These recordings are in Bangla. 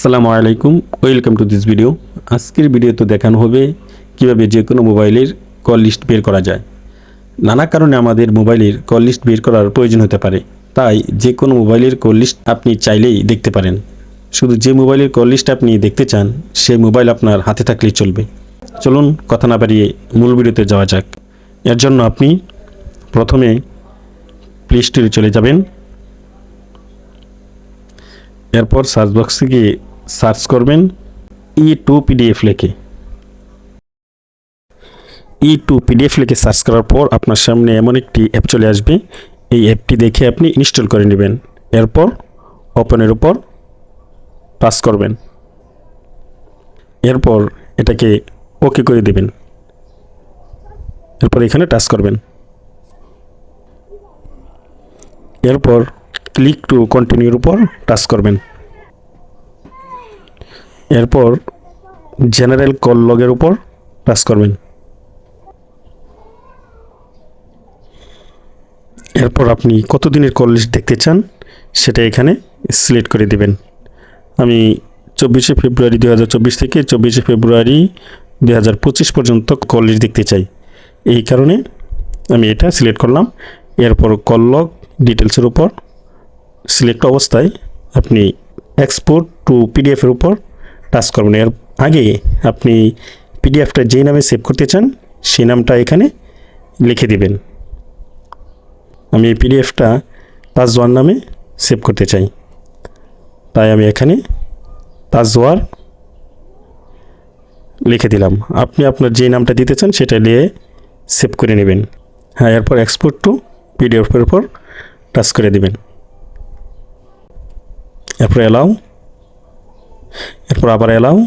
আসসালামু আলাইকুম, ওয়েলকাম টু দিস ভিডিও। আজকের ভিডিওতে দেখানো হবে কীভাবে যে কোনো মোবাইলের কল লিস্ট বের করা যায়। নানা কারণে আমাদের মোবাইলের কল লিস্ট বের করার প্রয়োজন হতে পারে, তাই যে কোনো মোবাইলের কল লিস্ট আপনি চাইলেই দেখতে পারেন। শুধু যে মোবাইলের কল লিস্ট আপনি দেখতে চান, সেই মোবাইল আপনার হাতে থাকলেই চলবে। চলুন কথা না বাড়িয়ে মূল ভিডিওতে যাওয়া যাক। এর জন্য আপনি প্রথমে প্লে স্টোরে চলে যাবেন। এরপর সার্চ বক্সে গিয়ে সার্চ করবেন ই টু পিডিএফ লেখে। ই টু পিডিএফ লিখে সার্চ করার পর আপনার সামনে এমন একটি অ্যাপ চলে আসবে। এই অ্যাপটি দেখে আপনি ইনস্টল করে নেবেন। এরপর ওপেনের উপর টাচ করবেন। এরপর এটাকে ওকে করে দেবেন। এরপর এখানে টাচ করবেন। এরপর ক্লিক টু কন্টিনিউর উপর টাচ করবেন। এরপর জেনারেল কল লগের উপর টাচ করবেন। এরপর আপনি কতদিনের কল লিস্ট দেখতে চান সেটা এখানে সিলেক্ট করে দিবেন। আমি চব্বিশে ফেব্রুয়ারি দু হাজার চব্বিশ থেকে চব্বিশে ফেব্রুয়ারি দু হাজার পঁচিশ পর্যন্ত কল লিস্ট দেখতে চাই। এই কারণে আমি এটা সিলেক্ট করলাম। এরপর কল লগ ডিটেলসের উপর সিলেক্ট অবস্থায় আপনি এক্সপোর্ট টু পিডিএফের উপর টাচ করবেন। এর আগে আপনি পিডিএফটা যেই নামে সেভ করতে চান, সেই নামটা এখানে লিখে দিবেন। আমি এই পিডিএফটা তাজওয়ার নামে সেভ করতে চাই। তাই আমি এখানে তাজওয়ার লিখে দিলাম। আপনি আপনার যে নামটা দিতে চান, সেটা নিয়ে সেভ করে নেবেন। হ্যাঁ এরপর এক্সপোর্ট টু পিডিএফের উপর টাচ করে দিবেন। এরপর এলাও এরপর আবার এলাও।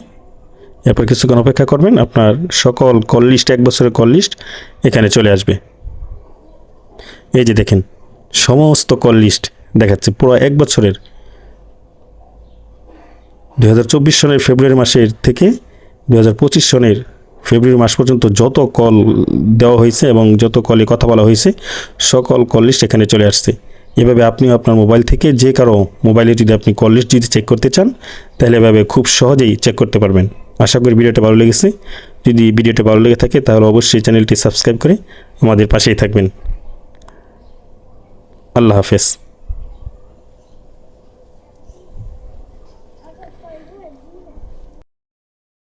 এরপর কিছুক্ষণ অপেক্ষা করবেন, আপনার সকল কল লিস্ট, এক বছরের কল লিস্ট এখানে চলে আসবে। এই যে দেখেন, সমস্ত কল লিস্ট দেখাচ্ছে, পুরো এক বছরের। দু হাজার চব্বিশ সনের ফেব্রুয়ারি মাসের থেকে দু হাজার পঁচিশ সনের ফেব্রুয়ারি মাস পর্যন্ত যত কল দেওয়া হয়েছে এবং যত কলে কথা বলা হয়েছে, সকল কল লিস্ট এখানে চলে আসছে। এভাবে আপনিও আপনার মোবাইল থেকে যে কারও মোবাইলে যদি আপনি কল লিস্ট যদি চেক করতে চান, তাহলে এভাবে খুব সহজেই চেক করতে পারবেন। আশা করি ভিডিওটা ভালো লেগেছে। যদি ভিডিওটা ভালো লেগে থাকে, তাহলে অবশ্যই চ্যানেলটি সাবস্ক্রাইব করে আমাদের পাশেই থাকবেন। আল্লাহ হাফেজ।